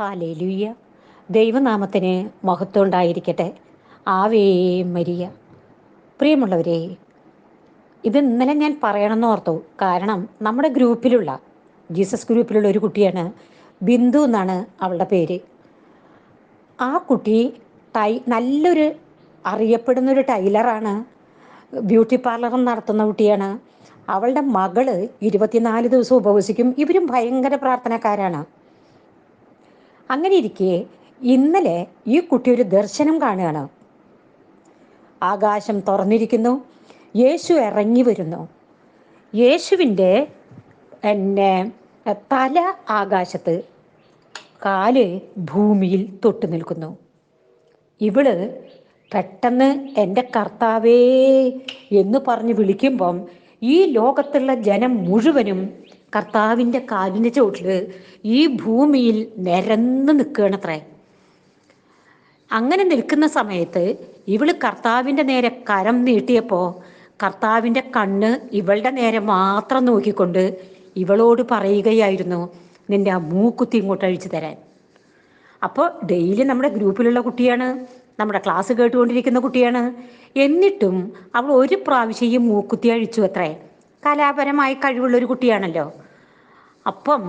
Hallelujah ദൈവനാമത്തിന് മഹത്വം ഉണ്ടായിരിക്കട്ടെ ആവേ മരിയ. പ്രിയമുള്ളവരെ ഇത് ഇന്നലെ ഞാൻ പറയണമെന്ന് ഓർത്തു. കാരണം നമ്മുടെ ഗ്രൂപ്പിലുള്ള ജീസസ് ഗ്രൂപ്പിലുള്ള ഒരു കുട്ടിയാണ് ബിന്ദു എന്നാണ് അവളുടെ പേര്. ആ കുട്ടി ടൈ നല്ലൊരു അറിയപ്പെടുന്ന ഒരു ടൈലറാണ് ബ്യൂട്ടി പാർലർ നടത്തുന്ന കുട്ടിയാണ്. അവളുടെ മകൾ ഇരുപത്തിനാല് ദിവസം ഉപവസിക്കും. ഇവരും ഭയങ്കര പ്രാർത്ഥനക്കാരാണ്. അങ്ങനെ ഇരിക്കെ ഇന്നലെ ഈ കുട്ടി ഒരു ദർശനം കാണുകയാണ്. ആകാശം തുറന്നിരിക്കുന്നു. യേശു ഇറങ്ങി വരുന്നു. യേശുവിന്റെ എന്നെ തല ആകാശത്ത് കാൽ ഭൂമിയിൽ തൊട്ടു നിൽക്കുന്നു. ഇവൾ പെട്ടെന്ന് എന്റെ കർത്താവേ എന്ന് പറഞ്ഞ് വിളിക്കുമ്പം ഈ ലോകത്തുള്ള ജനം മുഴുവനും കർത്താവിന്റെ കാലിന്റെ ചോട്ടിൽ ഈ ഭൂമിയിൽ നിരന്ന് നിൽക്കുകയാണത്രേ. അങ്ങനെ നിൽക്കുന്ന സമയത്ത് ഇവൾ കർത്താവിന്റെ നേരെ കരം നീട്ടിയപ്പോൾ കർത്താവിന്റെ കണ്ണ് ഇവളുടെ നേരെ മാത്രം നോക്കിക്കൊണ്ട് ഇവളോട് പറയുകയായിരുന്നു നിന്റെ ആ മൂക്കുത്തി ഇങ്ങോട്ട് അഴിച്ചു തരാൻ. അപ്പോൾ ഡെയിലി നമ്മുടെ ഗ്രൂപ്പിലുള്ള കുട്ടിയാണ് നമ്മുടെ ക്ലാസ് കേട്ടുകൊണ്ടിരിക്കുന്ന കുട്ടിയാണ്. എന്നിട്ടും അവൾ ഒരു പ്രാവശ്യം ഈ മൂക്കുത്തി അഴിച്ചു അത്രേ. കലാപരമായി കഴിവുള്ളൊരു കുട്ടിയാണല്ലോ. അപ്പം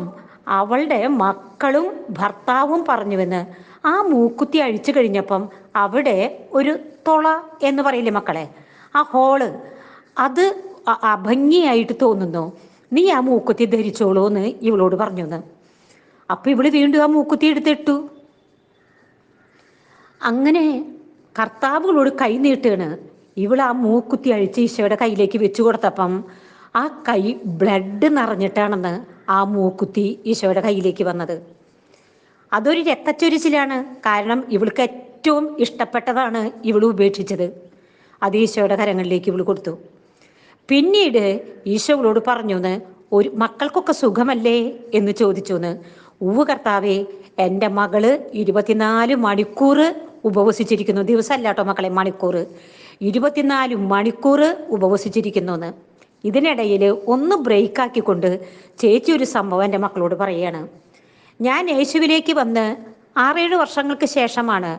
അവളുടെ മക്കളും ഭർത്താവും പറഞ്ഞുവെന്ന് ആ മൂക്കുത്തി അഴിച്ചു കഴിഞ്ഞപ്പം അവിടെ ഒരു തുള എന്ന് പറയില്ലേ മക്കളെ? ആ ഹോൾ. അത് അഭംഗിയായിട്ട് തോന്നുന്നു. നീ ആ മൂക്കുത്തി ധരിച്ചോളൂ എന്ന് ഇവളോട് പറഞ്ഞു എന്ന് അപ്പൊ ഇവൾ വീണ്ടും ആ മൂക്കുത്തി എടുത്തിട്ടു അങ്ങനെ കർത്താവുകളോട് കൈ നീട്ടുകയാണ്. ഇവൾ ആ മൂക്കുത്തി അഴിച്ച് ഈശോയുടെ കയ്യിലേക്ക് വെച്ചു കൊടുത്തപ്പം ആ കൈ ബ്ലഡ് നിറഞ്ഞിട്ടാണെന്ന് ആ മൂക്കുത്തി ഈശോയുടെ കയ്യിലേക്ക് വന്നത്. അതൊരു രക്തച്ചൊരിച്ചിലാണ്. കാരണം ഇവൾക്ക് ഏറ്റവും ഇഷ്ടപ്പെട്ടതാണ് ഇവൾ ഉപേക്ഷിച്ചത്. അത് ഈശോയുടെ കരങ്ങളിലേക്ക് ഇവൾ കൊടുത്തു. പിന്നീട് ഈശോ ഇവളോട് പറഞ്ഞു എന്ന് ഒരു മക്കൾക്കൊക്കെ സുഖമല്ലേ? എന്ന് ചോദിച്ചു എന്ന് കർത്താവേ എന്റെ മകൾ ഇരുപത്തിനാല് മണിക്കൂർ ഉപവസിച്ചിരിക്കുന്നു. ദിവസമല്ല കേട്ടോ മക്കളെ മണിക്കൂർ. ഇരുപത്തിനാല് മണിക്കൂർ ഉപവസിച്ചിരിക്കുന്നു എന്ന്. ഇതിനിടയിൽ ഒന്ന് ബ്രേക്ക് ആക്കിക്കൊണ്ട് ചേച്ചി ഒരു സംഭവം എന്റെ മക്കളോട് പറയുകയാണ് ഞാൻ യേശുവിലേക്ക് വന്ന് ആറേഴ് വർഷങ്ങൾക്ക് ശേഷമാണ്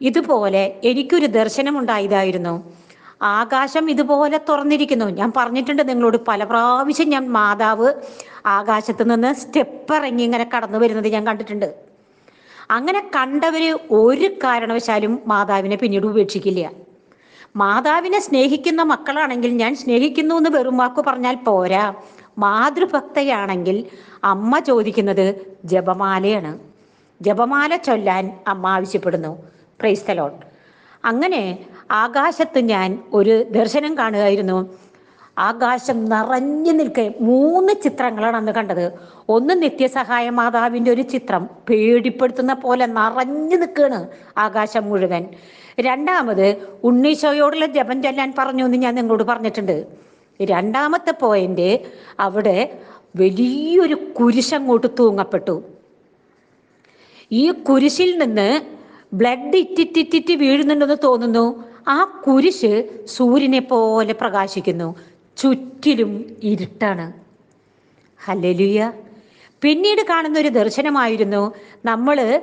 ഇതുപോലെ എനിക്കൊരു ദർശനമുണ്ടായതായിരുന്നു. ആകാശം ഇതുപോലെ തുറന്നിരിക്കുന്നു. ഞാൻ പറഞ്ഞിട്ടുണ്ട് നിങ്ങളോട് പല പ്രാവശ്യം ഞാൻ മാതാവ് ആകാശത്ത് നിന്ന് സ്റ്റെപ്പ് ഇറങ്ങി ഇങ്ങനെ കടന്നു വരുന്നത് ഞാൻ കണ്ടിട്ടുണ്ട്. അങ്ങനെ കണ്ടവര് ഒരു കാരണവശാലും മാതാവിനെ പിന്നീട് ഉപേക്ഷിക്കില്ല. മാതാവിനെ സ്നേഹിക്കുന്ന മക്കളാണെങ്കിൽ ഞാൻ സ്നേഹിക്കുന്നു എന്ന് വെറും വാക്ക് പറഞ്ഞാൽ പോരാ. മാതൃഭക്തയാണെങ്കിൽ അമ്മ ചോദിക്കുന്നത് ജപമാലയാണ്. ജപമാല ചൊല്ലാൻ അമ്മ ആവശ്യപ്പെടുന്നു. പ്രൈസ്തലോൺ അങ്ങനെ ആകാശത്ത് ഞാൻ ഒരു ദർശനം കാണുകയായിരുന്നു. ആകാശം നിറഞ്ഞു നിൽക്കെ മൂന്ന് ചിത്രങ്ങളാണ് അന്ന് കണ്ടത്. ഒന്ന് നിത്യസഹായ മാതാവിന്റെ ഒരു ചിത്രം പേടിപ്പെടുത്തുന്ന പോലെ നിറഞ്ഞു നിൽക്കുകയാണ് ആകാശം മുഴുവൻ. രണ്ടാമത് ഉണ്ണീശോയോടുള്ള ജപം ചൊല്ലാൻ പറഞ്ഞു എന്ന് ഞാൻ നിങ്ങളോട് പറഞ്ഞിട്ടുണ്ട്. രണ്ടാമത്തെ പോയിന്റ് അവിടെ വലിയൊരു കുരിശങ്ങോട്ട് തൂങ്ങപ്പെട്ടു. ഈ കുരിശിൽ നിന്ന് ബ്ലഡ് ഇറ്റിറ്റിറ്റിറ്റ് വീഴുന്നുണ്ടെന്ന് തോന്നുന്നു. ആ കുരിശ് സൂര്യനെ പോലെ പ്രകാശിക്കുന്നു. ചുറ്റിലും ഇരുട്ടാണ്. ഹലലുയ പിന്നീട് കാണുന്ന ഒരു ദർശനമായിരുന്നു. നമ്മൾ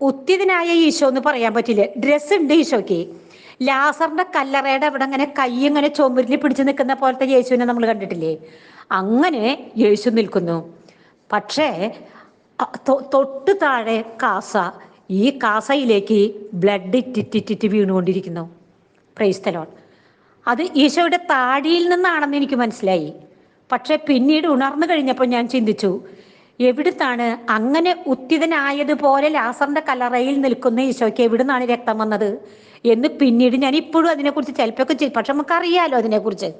ഉത്തിതനായ ഈശോ എന്ന് പറയാൻ പറ്റില്ല? ഡ്രസ് ഉണ്ട് ഈശോയ്ക്ക്. ലാസറിന്റെ കല്ലറയുടെ അവിടെ അങ്ങനെ കൈ ഇങ്ങനെ ചുമരിൽ പിടിച്ചു നിൽക്കുന്ന പോലത്തെ യേശുവിനെ നമ്മൾ കണ്ടിട്ടില്ലേ? അങ്ങനെ യേശു നിൽക്കുന്നു. പക്ഷേ തൊട്ട് താഴെ കാസ ഈ കാസയിലേക്ക് ബ്ലഡ് ഇറ്റിറ്റിറ്റിറ്റ് വീണുകൊണ്ടിരിക്കുന്നു. പ്രൈസ്തലോൺ അത് ഈശോയുടെ താടിയിൽ നിന്നാണെന്ന് എനിക്ക് മനസ്സിലായി. പക്ഷെ പിന്നീട് ഉണർന്നു കഴിഞ്ഞപ്പോൾ ഞാൻ ചിന്തിച്ചു എവിടുന്നാണ് അങ്ങനെ ഉത്തിതനായതുപോലെ ലാസറിന്റെ കലറയിൽ നിൽക്കുന്ന ഈശോയ്ക്ക് എവിടുന്നാണ് രക്തം വന്നത്? എന്ന് പിന്നീട് ഞാൻ ഇപ്പോഴും അതിനെക്കുറിച്ച് ചിലപ്പോൾ ചെയ്യും പക്ഷെ നമുക്കറിയാലോ അതിനെക്കുറിച്ച്.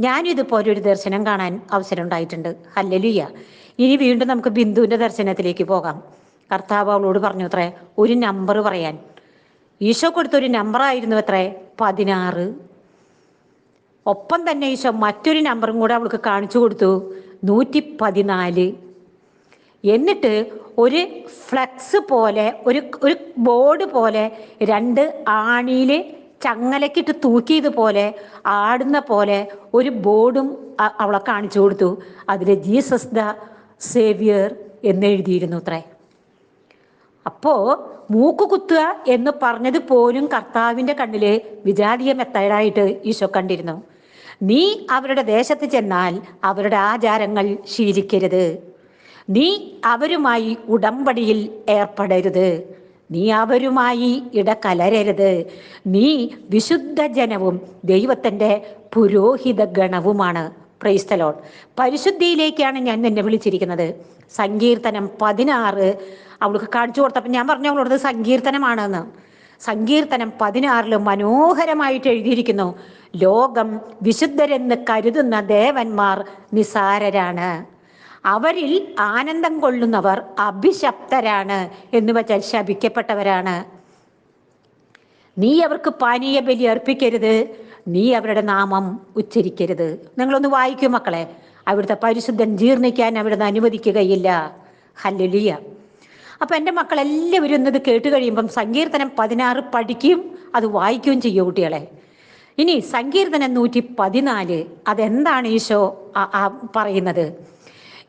ഞാനും ഇതുപോലെ ഒരു ദർശനം കാണാൻ അവസരം ഉണ്ടായിട്ടുണ്ട് ഹല്ലലുയ്യ ഇനി വീണ്ടും നമുക്ക് ബിന്ദുവിന്റെ ദർശനത്തിലേക്ക് പോകാം. കർത്താവ് അവളോട് പറഞ്ഞു അത്രേ ഒരു നമ്പർ പറയാൻ. ഈശോ കൊടുത്ത ഒരു നമ്പറായിരുന്നു അത്രേ പതിനാറ്. ഒപ്പം തന്നെ ഈശോ മറ്റൊരു നമ്പറും കൂടെ അവൾക്ക് കാണിച്ചു കൊടുത്തു. നൂറ്റി പതിനാല് എന്നിട്ട് ഒരു ഫ്ലക്സ് പോലെ ഒരു ഒരു ബോർഡ് പോലെ രണ്ട് ആണിയിൽ ചങ്ങലക്കിട്ട് തൂക്കിയത് പോലെ ആടുന്ന പോലെ ഒരു ബോർഡും അവളെ കാണിച്ചു കൊടുത്തു. അതിൽ ജീസസ് ദ സേവിയർ എന്നെഴുതിയിരുന്നു അത്രേ. അപ്പോൾ മൂക്ക് കുത്തുക എന്ന് പറഞ്ഞത് പോലും കർത്താവിന്റെ കണ്ണിൽ വിജാതീയ മെത്തേഡായിട്ട് ഈശോ കണ്ടിരുന്നു. നീ അവരുടെ ദേശത്ത് ചെന്നാൽ അവരുടെ ആചാരങ്ങൾ ശീലിക്കരുത്. നീ അവരുമായി ഉടമ്പടിയിൽ ഏർപ്പെടരുത്. നീ അവരുമായി ഇടകലരരുത്. നീ വിശുദ്ധ ജനവും ദൈവത്തിന്റെ പുരോഹിത ഗണവുമാണ്. പ്രൈസ്തലോൺ പരിശുദ്ധിയിലേക്കാണ് ഞാൻ നിന്നെ വിളിച്ചിരിക്കുന്നത്. സങ്കീർത്തനം പതിനാറ്. അവൾക്ക് കാണിച്ചു കൊടുത്തപ്പോൾ ഞാൻ പറഞ്ഞു അവളോടത് സങ്കീർത്തനമാണെന്ന്. സങ്കീർത്തനം പതിനാറിൽ മനോഹരമായിട്ട് എഴുതിയിരിക്കുന്നു. ലോകം വിശുദ്ധരെന്ന് കരുതുന്ന ദേവന്മാർ നിസാരരാണ് അവരിൽ ആനന്ദം കൊള്ളുന്നവർ അഭിശപ്തരാണ് എന്ന് വെച്ചാൽ ശപിക്കപ്പെട്ടവരാണ്. നീ അവർക്ക് പാനീയ ബലി അർപ്പിക്കരുത്. നീ അവരുടെ നാമം ഉച്ചരിക്കരുത്. നിങ്ങളൊന്ന് വായിക്കൂ മക്കളെ. അവിടുത്തെ പരിശുദ്ധൻ ജീർണിക്കാൻ അവിടുന്ന് അനുവദിക്കുകയില്ല. ഹല്ലുലിയ. അപ്പൊ എന്റെ മക്കളെല്ലാവരും ഇന്നത് കേട്ട് കഴിയുമ്പം സങ്കീർത്തനം പതിനാറ് പഠിക്കുകയും അത് വായിക്കുകയും ചെയ്യും കുട്ടികളെ. ഇനി സങ്കീർത്തനം നൂറ്റി പതിനാല് അതെന്താണ് ഈശോ പറയുന്നത്?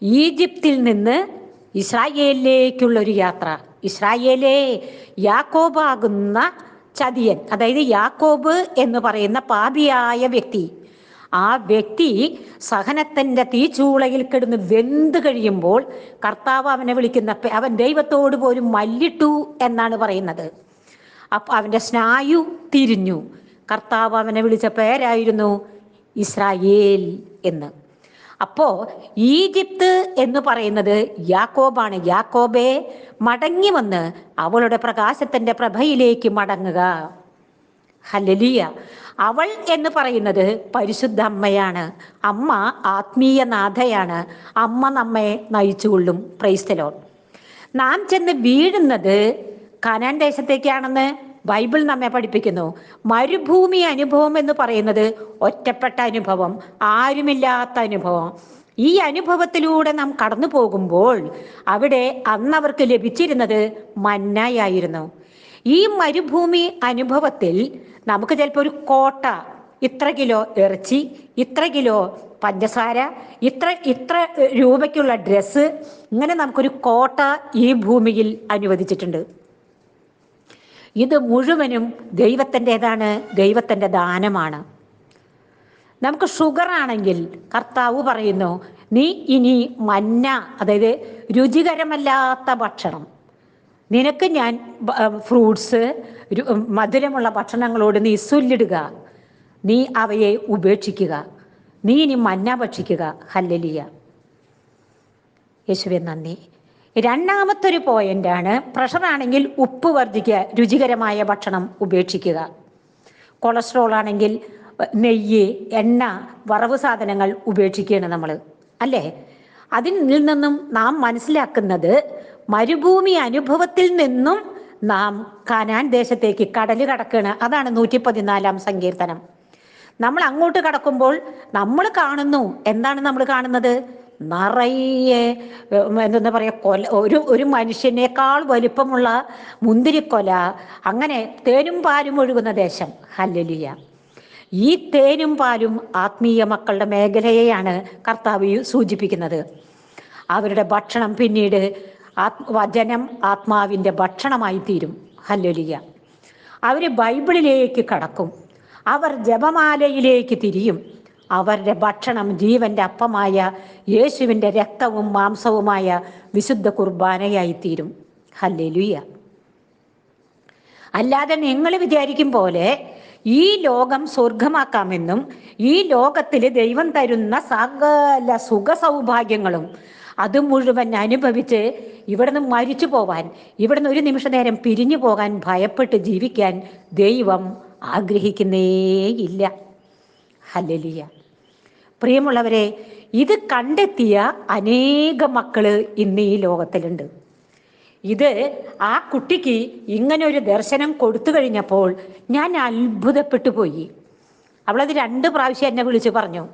ഈജിപ്തിൽ നിന്ന് ഇസ്രായേലിലേക്കുള്ള ഒരു യാത്ര. ഇസ്രായേലെ യാക്കോബാകുന്ന ചതിയൻ അതായത് യാക്കോബ് എന്ന് പറയുന്ന പാപിയായ വ്യക്തി ആ വ്യക്തി സഹനത്തിന്റെ തീച്ചൂളയിൽ കിടന്ന് വെന്ത് കഴിയുമ്പോൾ കർത്താവ് അവനെ വിളിക്കുന്ന അവൻ ദൈവത്തോട് പോലും മല്ലിട്ടു എന്നാണ് പറയുന്നത്. അപ്പൊ അവന്റെ സ്നായു തിരിഞ്ഞു. കർത്താവ് അവനെ വിളിച്ച പേരായിരുന്നു ഇസ്രായേൽ എന്ന്. അപ്പോ ഈജിപ്ത് എന്ന് പറയുന്നത് യാക്കോബാണ്. യാക്കോബെ മടങ്ങി വന്ന് അവളുടെ പ്രകാശത്തിന്റെ പ്രഭയിലേക്ക് മടങ്ങുക. ഹലലിയ അവൾ എന്ന് പറയുന്നത് പരിശുദ്ധ അമ്മയാണ് അമ്മ ആത്മീയ നാഥയാണ് അമ്മ നമ്മെ നയിച്ചുകൊള്ളും. പ്രൈസ്തലോൺ നാം ചെന്ന് വീഴുന്നത് കനാൻ ദേശത്തേക്കാണെന്ന് ബൈബിൾ നമ്മെ പഠിപ്പിക്കുന്നു. മരുഭൂമി അനുഭവം എന്ന് പറയുന്നത് ഒറ്റപ്പെട്ട അനുഭവം ആരുമില്ലാത്ത അനുഭവം. ഈ അനുഭവത്തിലൂടെ നാം കടന്നു പോകുമ്പോൾ അവിടെ അന്ന് അവർക്ക് ലഭിച്ചിരുന്നത് മന്നായായിരുന്നു ഈ മരുഭൂമി അനുഭവത്തിൽ നമുക്ക് ചിലപ്പോൾ ഒരു കോട്ട ഇത്ര കിലോ ഇറച്ചി ഇത്ര കിലോ പഞ്ചസാര ഇത്ര ഇത്ര രൂപയ്ക്കുള്ള ഡ്രസ്സ് ഇങ്ങനെ നമുക്കൊരു കോട്ട ഈ ഭൂമിയിൽ അനുവദിച്ചിട്ടുണ്ട്. ഇത് മുഴുവനും ദൈവത്തിന്റെതാണ് ദൈവത്തിന്റെ ദാനമാണ്. നമുക്ക് ഷുഗർ ആണെങ്കിൽ കർത്താവ് പറയുന്നു നീ ഇനി മന്ന അതായത് രുചികരമല്ലാത്ത ഭക്ഷണം. നിനക്ക് ഞാൻ ഫ്രൂട്ട്സ് മധുരമുള്ള ഭക്ഷണങ്ങളോട് നീ സുല്ലിടുക നീ അവയെ ഉപേക്ഷിക്കുക. നീ ഇനി മന്ന ഭക്ഷിക്കുക. ഹല്ലലിയ. യേശുവെ നന്ദി. രണ്ടാമത്തൊരു പ്രഷർ ആണെങ്കിൽ ഉപ്പ് വർദ്ധിക്കുക രുചികരമായ ഭക്ഷണം ഉപേക്ഷിക്കുക. കൊളസ്ട്രോൾ ആണെങ്കിൽ നെയ്യ് എണ്ണ വറവ് സാധനങ്ങൾ ഉപേക്ഷിക്കുകയാണ് നമ്മൾ. അല്ലേ? അതിൽ നിന്നും നാം മനസ്സിലാക്കുന്നത് മരുഭൂമി അനുഭവത്തിൽ നിന്നും നാം കനാൻ ദേശത്തേക്ക് കടൽ കടക്കുകയാണ്. അതാണ് നൂറ്റി പതിനാലാം സങ്കീർത്തനം. നമ്മൾ അങ്ങോട്ട് കടക്കുമ്പോൾ നമ്മൾ കാണുന്നു. എന്താണ് നമ്മൾ കാണുന്നത്? നിറയെ എന്താ പറയുക കൊല ഒരു ഒരു മനുഷ്യനേക്കാൾ വലിപ്പമുള്ള മുന്തിരിക്കൊല അങ്ങനെ തേനും പാലും ഒഴുകുന്ന ദേശം. ഹല്ലലിയ. ഈ തേനും പാലും ആത്മീയ മക്കളുടെ മേഖലയെയാണ് കർത്താവ് സൂചിപ്പിക്കുന്നത്. അവരുടെ ഭക്ഷണം പിന്നീട് ആത്മ വചനം ആത്മാവിന്റെ ഭക്ഷണമായി തീരും. ഹല്ലലിയ. അവർ ബൈബിളിലേക്ക് കടക്കും. അവർ ജപമാലയിലേക്ക് തിരിയും. അവരുടെ ഭക്ഷണം ജീവന്റെ അപ്പമായ യേശുവിന്റെ രക്തവും മാംസവുമായ വിശുദ്ധ കുർബാനയായിത്തീരും. തീരും ഹല്ലേലൂയ. അല്ലാതെ നിങ്ങൾ വിചാരിക്കും പോലെ ഈ ലോകം സ്വർഗമാക്കാമെന്നും ഈ ലോകത്തിൽ ദൈവം തരുന്ന സകല സുഖ സൗഭാഗ്യങ്ങളും അത് മുഴുവൻ അനുഭവിച്ച് ഇവിടുന്ന് മരിച്ചു പോവാൻ ഇവിടുന്ന് ഒരു നിമിഷ നേരം പിരിഞ്ഞു പോകാൻ ഭയപ്പെട്ട് ജീവിക്കാൻ ദൈവം ആഗ്രഹിക്കുന്നേയില്ല. ഹല്ലലിയ. പ്രിയമുള്ളവരെ ഇത് കണ്ടെത്തിയ അനേക മക്കൾ ഇന്ന് ഈ ലോകത്തിലുണ്ട്. ഇത് ആ കുട്ടിക്ക് ഇങ്ങനെ ഒരു ദർശനം കൊടുത്തു കഴിഞ്ഞപ്പോൾ ഞാൻ അത്ഭുതപ്പെട്ടു പോയി. അവളത് രണ്ട് പ്രാവശ്യം എന്നെ വിളിച്ചു പറഞ്ഞു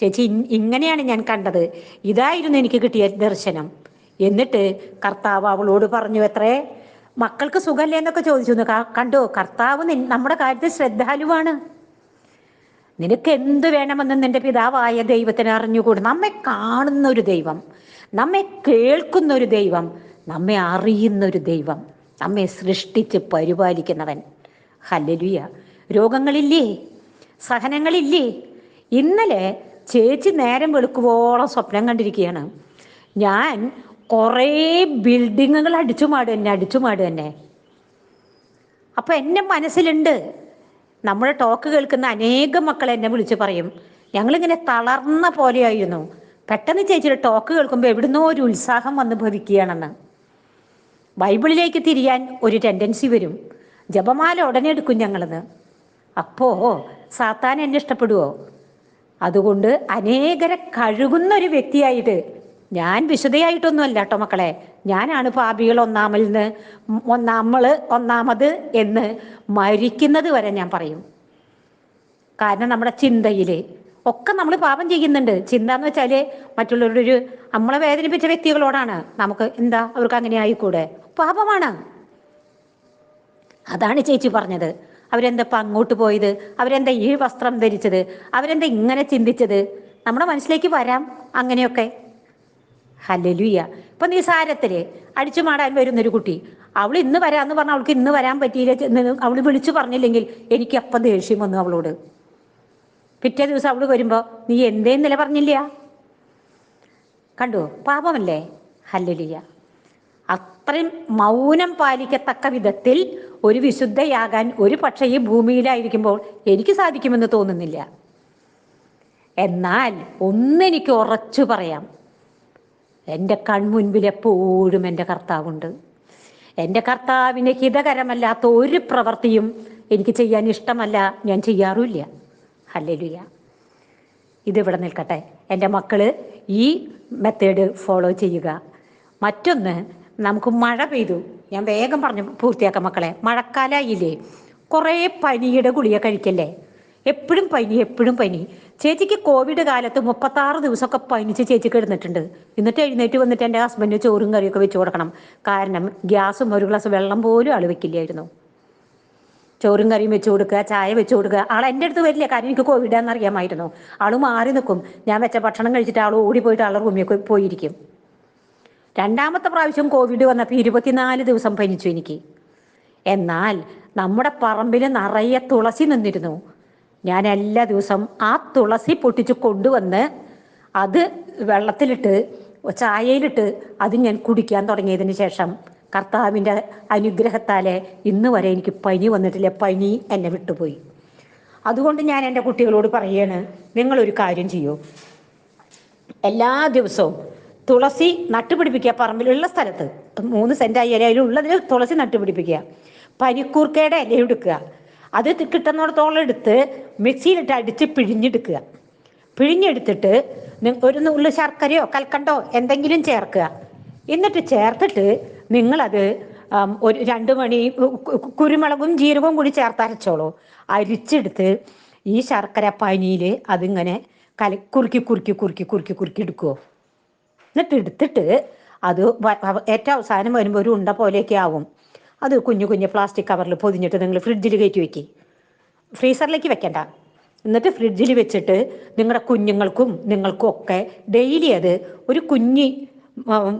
ചേച്ചി ഇങ്ങനെയാണ് ഞാൻ കണ്ടത്. ഇതായിരുന്നു എനിക്ക് കിട്ടിയ ദർശനം. എന്നിട്ട് കർത്താവ് അവളോട് പറഞ്ഞു എത്രേ മക്കൾക്ക് സുഖമല്ലേ? എന്നൊക്കെ ചോദിച്ചു. കണ്ടോ കർത്താവ് നമ്മുടെ കാര്യത്തിൽ ശ്രദ്ധാലുവാണ്. നിനക്ക് എന്ത് വേണമെന്ന് നിന്റെ പിതാവായ ദൈവത്തിന് അറിഞ്ഞുകൂടും? നമ്മെ കാണുന്ന ഒരു ദൈവം നമ്മെ കേൾക്കുന്ന ഒരു ദൈവം നമ്മെ അറിയുന്ന ഒരു ദൈവം നമ്മെ സൃഷ്ടിച്ച് പരിപാലിക്കുന്നവൻ. ഹല്ലലുയ. രോഗങ്ങളില്ലേ? സഹനങ്ങളില്ലേ? ഇന്നലെ ചേച്ചി നേരം വെളുക്കുവോളം സ്വപ്നം കണ്ടിരിക്കുകയാണ്. ഞാൻ കുറേ ബിൽഡിങ്ങുകൾ അടിച്ചു എന്നെ തന്നെ അടിച്ചു മാട് തന്നെ മനസ്സിലുണ്ട് നമ്മുടെ ടോക്ക് കേൾക്കുന്ന അനേകം മക്കൾ എന്നെ വിളിച്ച് പറയും. ഞങ്ങളിങ്ങനെ തളർന്ന പോലെയായിരുന്നു. പെട്ടെന്ന് ചേച്ചിയുടെ ടോക്ക് കേൾക്കുമ്പോൾ എവിടുന്നോ ഒരു ഉത്സാഹം വന്ന് ഭവിക്കുകയാണെന്ന്. ബൈബിളിലേക്ക് തിരിയാൻ ഒരു ടെൻഡൻസി വരും. ജപമാല ഉടനെ എടുക്കും ഞങ്ങളത് അപ്പോ സാത്താൻ എന്നെ ഇഷ്ടപ്പെടുവോ? അതുകൊണ്ട് അനേകരെ കഴുകുന്ന ഒരു വ്യക്തിയായിട്ട് ഞാൻ വിശുദ്ധയായിട്ടൊന്നുമല്ല കേട്ടോ മക്കളെ. ഞാനാണ് പാപികൾ ഒന്നാമിൽ നിന്ന് ഒന്നാമൾ ഒന്നാമത് എന്ന് മരിക്കുന്നത് വരെ ഞാൻ പറയും. കാരണം നമ്മുടെ ചിന്തയിൽ ഒക്കെ നമ്മൾ പാപം ചെയ്യുന്നുണ്ട്. ചിന്ത എന്ന് വെച്ചാൽ മറ്റുള്ളവരുടെ ഒരു നമ്മളെ വേദനിപ്പിച്ച വ്യക്തികളോടാണ് നമുക്ക് എന്താ അവർക്ക് അങ്ങനെ ആയിക്കൂടെ? പാപമാണ്. അതാണ് ചേച്ചി പറഞ്ഞത്. അവരെന്താ അങ്ങോട്ട് പോയത്? അവരെന്താ ഈ വസ്ത്രം ധരിച്ചത്? അവരെന്താ ഇങ്ങനെ ചിന്തിച്ചത്? നമ്മുടെ മനസ്സിലേക്ക് വരാം അങ്ങനെയൊക്കെ. ഹലലുയ്യ ഇപ്പൊ നിസാരത്തിൽ അടിച്ചു മാടാൻ വരുന്നൊരു കുട്ടി. അവൾ ഇന്ന് വരാന്ന് പറഞ്ഞ അവൾക്ക് ഇന്ന് വരാൻ പറ്റിയില്ല അവൾ വിളിച്ചു പറഞ്ഞില്ലെങ്കിൽ എനിക്ക് അപ്പം ദേഷ്യം വന്നു അവളോട്. പിറ്റേ ദിവസം അവൾ വരുമ്പോ നീ എന്തേ നില പറഞ്ഞില്ല കണ്ടു? പാപമല്ലേ? ഹല്ലലിയ. അത്രയും മൗനം പാലിക്കത്തക്ക വിധത്തിൽ ഒരു വിശുദ്ധയാകാൻ ഒരു പക്ഷേ ഈ ഭൂമിയിലായിരിക്കുമ്പോൾ എനിക്ക് സാധിക്കുമെന്ന് തോന്നുന്നില്ല. എന്നാൽ ഒന്നെനിക്ക് ഉറച്ചു പറയാം. എന്റെ കൺമുൻപിൽ എപ്പോഴും എന്റെ കർത്താവുണ്ട്. എന്റെ കർത്താവിന് ഹിതകരമല്ലാത്ത ഒരു പ്രവൃത്തിയും എനിക്ക് ചെയ്യാൻ ഇഷ്ടമല്ല. ഞാൻ ചെയ്യാറുമില്ല. ഹല്ലേലുയ. ഇതിവിടെ നിൽക്കട്ടെ. എന്റെ മക്കൾ ഈ മെത്തേഡ് ഫോളോ ചെയ്യുക. മറ്റൊന്ന് നമുക്ക് മഴ പെയ്തു. ഞാൻ വേഗം പറഞ്ഞു പൂർത്തിയാക്കാം മക്കളെ. മഴക്കാലായില്ലേ? കുറേ പനിയുടെ ഗുളിക കഴിക്കല്ലേ? എപ്പോഴും പനി എപ്പോഴും പനി. ചേച്ചിക്ക് കോവിഡ് കാലത്ത് മുപ്പത്താറ് ദിവസമൊക്കെ പനിച്ച് ചേച്ചി കിടന്നിട്ടുണ്ട്. എന്നിട്ട് എഴുന്നേറ്റ് വന്നിട്ട് എന്റെ ഹസ്ബൻഡ് ചോറും കറിയൊക്കെ വെച്ച് കൊടുക്കണം. കാരണം ഗ്യാസും ഒരു ഗ്ലാസ് വെള്ളം പോലും ആൾ വെക്കില്ലായിരുന്നു. ചോറും കറിയും വെച്ച് കൊടുക്കുക ചായ വെച്ച് കൊടുക്കുക. ആൾ എന്റെ അടുത്ത് വരില്ല. കാര്യം എനിക്ക് കോവിഡാന്ന് അറിയാമായിരുന്നു. ആൾ മാറി നിൽക്കും. ഞാൻ വെച്ച ഭക്ഷണം കഴിച്ചിട്ട് ആൾ ഓടിപ്പോയിട്ട് ആളുടെ റൂമിൽ പോയിരിക്കും. രണ്ടാമത്തെ പ്രാവശ്യം കോവിഡ് വന്നപ്പോൾ ഇരുപത്തിനാല് ദിവസം പനിച്ചു എനിക്ക്. എന്നാൽ നമ്മുടെ പറമ്പിൽ നിറയെ തുളസി നിന്നിരുന്നു. ഞാൻ എല്ലാ ദിവസം ആ തുളസി പൊട്ടിച്ച് കൊണ്ടുവന്ന് അത് വെള്ളത്തിലിട്ട് ചായയിലിട്ട് അത് ഞാൻ കുടിക്കാൻ തുടങ്ങിയതിന് ശേഷം കർത്താവിന്റെ അനുഗ്രഹത്താലെ ഇന്ന് വരെ എനിക്ക് പനി വന്നിട്ടില്ല. പനി എന്നെ വിട്ടുപോയി. അതുകൊണ്ട് ഞാൻ എന്റെ കുട്ടികളോട് പറയാണ് നിങ്ങളൊരു കാര്യം ചെയ്യൂ. എല്ലാ ദിവസവും തുളസി നട്ടുപിടിപ്പിക്കുക പറമ്പിലുള്ള സ്ഥലത്ത്. മൂന്ന് സെന്റായി അതിലുള്ളതിൽ തുളസി നട്ടുപിടിപ്പിക്കുക. പനിക്കൂർക്കയുടെ ഇല എടുക്കുക. അത് കിട്ടുന്നിടത്തോളം എടുത്ത് മിക്സിയിലിട്ട് അടിച്ച് പിഴിഞ്ഞെടുക്കുക. പിഴിഞ്ഞെടുത്തിട്ട് ഒരു നുള്ളു ശർക്കരയോ കൽക്കണ്ടോ എന്തെങ്കിലും ചേർക്കുക. എന്നിട്ട് ചേർത്തിട്ട് നിങ്ങളത് ഒരു രണ്ട് മണി കുരുമുളകും ജീരകവും കൂടി ചേർത്ത് അരച്ചോളൂ. അരിച്ചെടുത്ത് ഈ ശർക്കര പനിയിൽ അതിങ്ങനെ കല കുറുക്കി കുറുക്കി കുറുക്കി കുറുക്കി കുറുക്കി എടുക്കുമോ എന്നിട്ട് എടുത്തിട്ട് അത് ഏറ്റവും അവസാനം വരുമ്പോൾ ഒരു ഉണ്ട പോലെയൊക്കെ ആവും. അത് കുഞ്ഞു കുഞ്ഞു പ്ലാസ്റ്റിക് കവറിൽ പൊതിഞ്ഞിട്ട് നിങ്ങൾ ഫ്രിഡ്ജിൽ കയറ്റി വെക്കി. ഫ്രീസറിലേക്ക് വെക്കണ്ട. എന്നിട്ട് ഫ്രിഡ്ജിൽ വെച്ചിട്ട് നിങ്ങളുടെ കുഞ്ഞുങ്ങൾക്കും നിങ്ങൾക്കും ഒക്കെ ഡെയിലി അത് ഒരു കുഞ്ഞി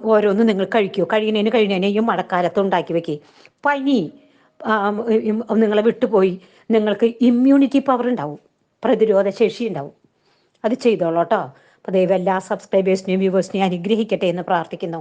ഓരോന്ന് നിങ്ങൾ കഴിക്കൂ. കഴിയുന്നതിന് കഴിയുന്നതിനെയും മഴക്കാലത്ത് ഉണ്ടാക്കി വെക്കി. പനി നിങ്ങളെ വിട്ടുപോയി നിങ്ങൾക്ക് ഇമ്മ്യൂണിറ്റി പവർ ഉണ്ടാവും. പ്രതിരോധ ശേഷി ഉണ്ടാവും. അത് ചെയ്തോളൂ കേട്ടോ. അപ്പോൾ ദൈവം എല്ലാ സബ്സ്ക്രൈബേഴ്സിനെയും വ്യൂവേഴ്സിനെയും അനുഗ്രഹിക്കട്ടെ എന്ന് പ്രാർത്ഥിക്കുന്നു.